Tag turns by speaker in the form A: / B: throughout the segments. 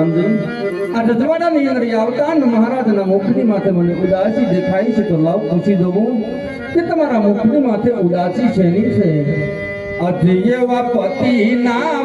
A: બરોબર આ રજવાડાની અંદર આવતા ને મહારાજના મુખની માથે મને ઉદાસી દેખાય છે તો લાવ પૂછી દઉં કે તમારા મુખની માથે ઉદાસી શેની છે?
B: અધિ એવા પતિ ના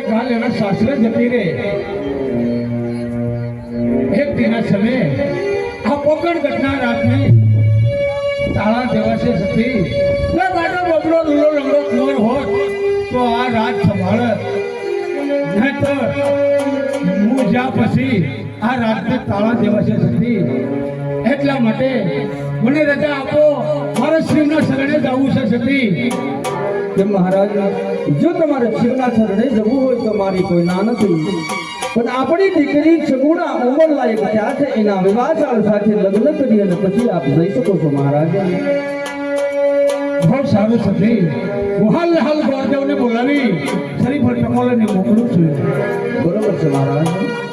C: કાલ એના સાસરે જતી રે એક તેના સમયે આ પોકળ ઘટના રાતની તાળા દેવાશે સતી. ના બબડો લીલો રંગો કુંવર હોત તો આ રાત સંભાળે નહીતર હું જ્યાં પછી આ રાતને તાળા દેવાશે સતી. એટલા માટે મને રજા આપો. મારે શિવના શરણે જવું છે સતી.
B: કે મહારાજ જો તમારે શિવના શરણે જવું હોય તો મારી કોઈ ના નથી. પણ આપણી દીકરી સગુણા ઉંમર લાયક થયા છે એના વિવાહ સાથે લગ્ન કરી અને પછી આપ જઈ શકો છો મહારાજ.
C: બહુ સારું સતી હું હાલ હાલ ગોરદેવને બોલાવી. શરીફ ટકોલાને મોકલું છું.
B: બરોબર છે મહારાજ.